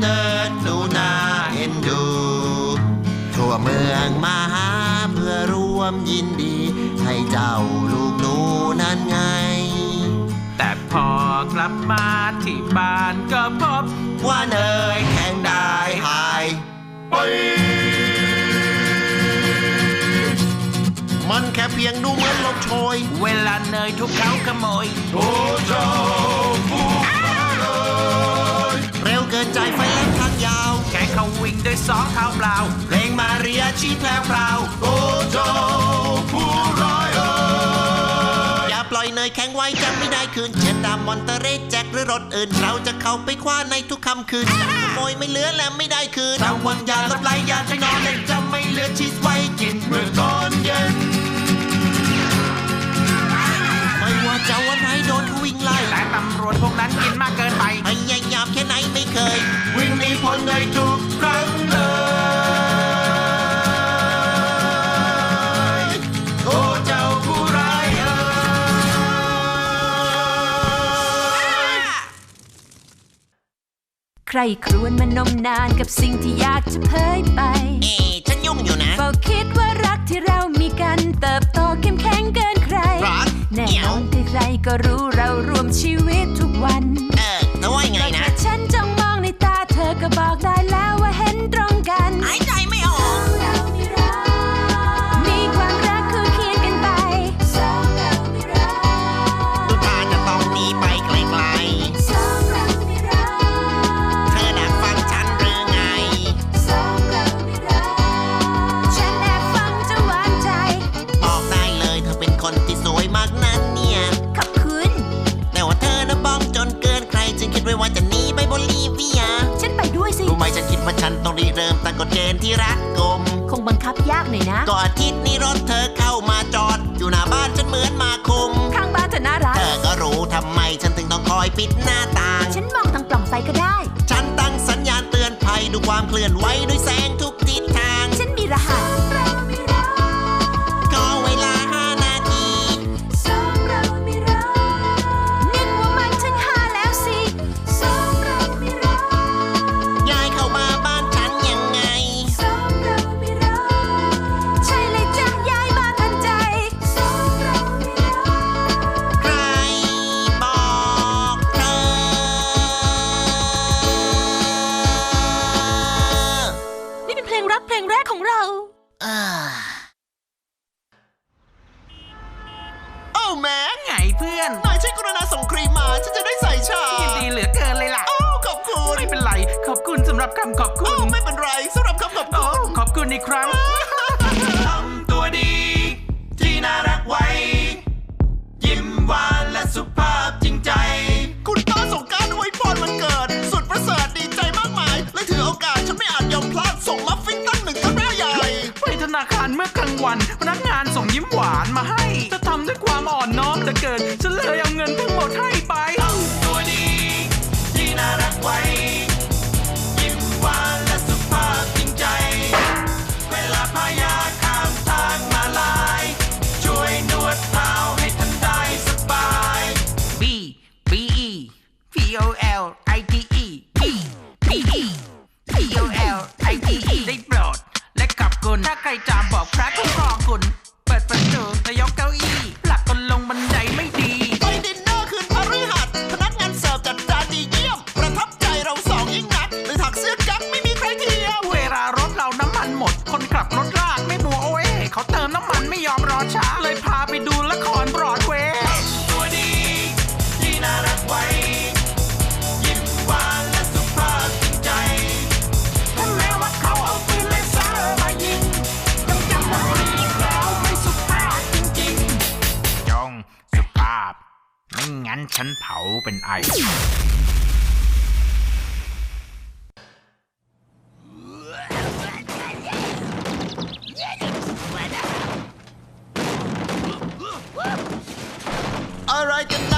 เนิดหนูนาเอ็นดู ทั่วเมืองมาหาเพื่อร่วมยินดี ให้เจ้าลูกหนูนั้นไง แต่พอกลับมาที่บ้านก็พบ ว่าเนยแข็งได้หายไปมันแค่เพียงดูเหมือนลมโชย เวลาเนยทุกเขาขโมยโอ้เจ้าผู้ เร็วเกินใจไฟแลบทางยาวแค่เขาวิ่งด้วยสองเท้าเปล่า เพลงมาเรียชี้แพรวพราวโอ้เจ้าผู้ร้ายเอ๋ยอย่าปล่อยเนยแข็งไว้จะไม่ได้คืนเช่นดามมอนเตเรแจ็คหรือรถอื่น เราจะเข้าไปคว้าในทุกคำคืนจะขโมยไม่เหลือและไม่ได้คืนระวังอย่าหลับไหลอย่าใจนอนเล่นจะไม่เหลือชีสไว้กินเมื่อตอนเย็นไม่ว่าจะวันไหนโดนำรวจพวกนั้นกินมากเกินไปพยายามแค่ไหนไม่เคย วิ่งหนีพ้นได้ทุกครั้งเลยโอ้เจ้าผู้ร้ายเอ๋ยใครครวนมานมนานกับสิ่งที่อยากจะเผยไป เอ๊ะฉันยุ่งอยู่นะ เฝ้าคิดว่ารักที่เรามีกันเติบโตเข้มแข็งเกินใคร รัก แน่เดี๋ยนวอนใครๆก็รู้เรารวมชีวิตทุกวัน เออแต่ว่ายังไงนะ ตั้งกฎเกณฑ์ที่รักกลมคงบังคับยากหน่อยนะ ก็อาทิตย์นี้รถเธอเข้ามาจอด อยู่หน้าบ้านฉันเหมือนมาคุม ข้างบ้านเธอน่ารัก เธอก็รู้ทำไมฉันถึงต้องคอยปิดหน้าต่าง ฉันมองทางปล่องไฟก็ได้ ฉันตั้งสัญญาณเตือนภัยดูความเคลื่อนไหวด้วยแสง ขอบคุณสำหรับคำขอบคุโอ้ณไม่เป็นไรสำหรับคำขอบโอ้คุณขอบคุณอีกครั้ง ทำตัวดี ที่น่ารักไว้ ยิ้มหวานและสุภาพจริงใจ คุณป้าส่งการอวยพรวันเกิด สุดประเสริฐดีใจมากมาย และถือโอกาสฉันไม่อาจยอมพลาดส่งมัฟฟินตั้งหนึ่งกับแม่ใหญ่ ไปธนาคารเมื่อกลางวัน พนักงานส่งยิ้มหวานมาให้จะทำด้วยความอ่อนน้อมเหลือเกินฉันเลยเอาเงินทั้งหมดให้ไป ฉันเผาเป็นไอ อะไรกันนั่น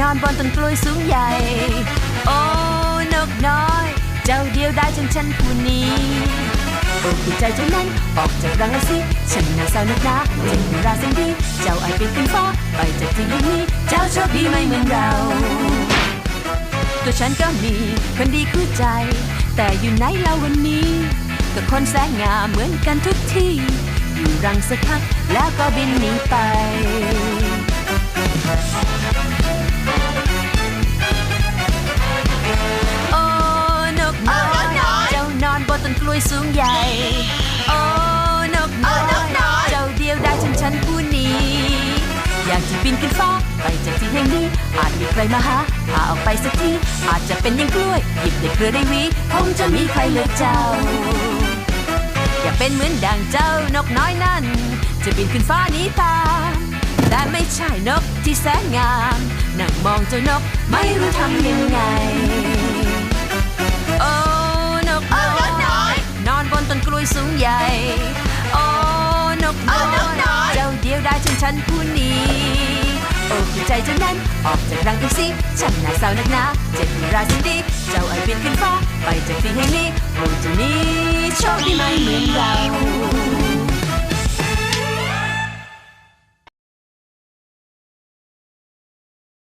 นอนบนต้นกล้วยสูงใหญ่ โอ้นกน้อย เจ้าเดียวได้จนฉันผู้นี้โอ้ใจเจ้านั้นออกจากรังแล้วสิฉันน่าเศร้านักหนาเจ็บราสิ่งดี เจ้าอาจเป็นขึ้นฟ้าไปจากที่นี้ เจ้าโชคดีไม่เหมือนเรา ตัวฉันก็มีคนดีคู่ใจ แต่อยู่ไหนเราวันนี้ก็คนแสนงามเหมือนกันทุกที่อยู่รังสักพักแล้วก็บินหนีไป วยสูงใหญ่ โอ้นกน้อยเจ้าเดียวได้จนฉันผู้นี้ อยากจะบินขึ้นฟ้าไปจากที่แห่งนี้ อาจมีใครมาหาพาออกไปสักที อาจจะเป็นอยังกล้วย หยิบได้เครือได้หวีคงจะมีใครเลือกเจ้า อย่าเป็นเหมือนดังเจ้านกน้อยนั่น จะบินขึ้นฟ้าหนี้ตามแต่ไม่ใช่นกที่แสนงาม นั่งมองเจ้านกไม่รู้ทำยังไง โอ้ สูงใหญ่ โอ้นกน้อยเจ้าเดียวได้จนฉันผู้นี้โอ้หัวใจเจ้านั้นออกจากรังอีกสิฉันหน่าเศร้านักหนาเจ็บราสิดี เจ้าไอาจบินขึ้นฟ้าไปจากที่แห่งนี้โอ้จะมีโชคดีไม่เหมือนเรา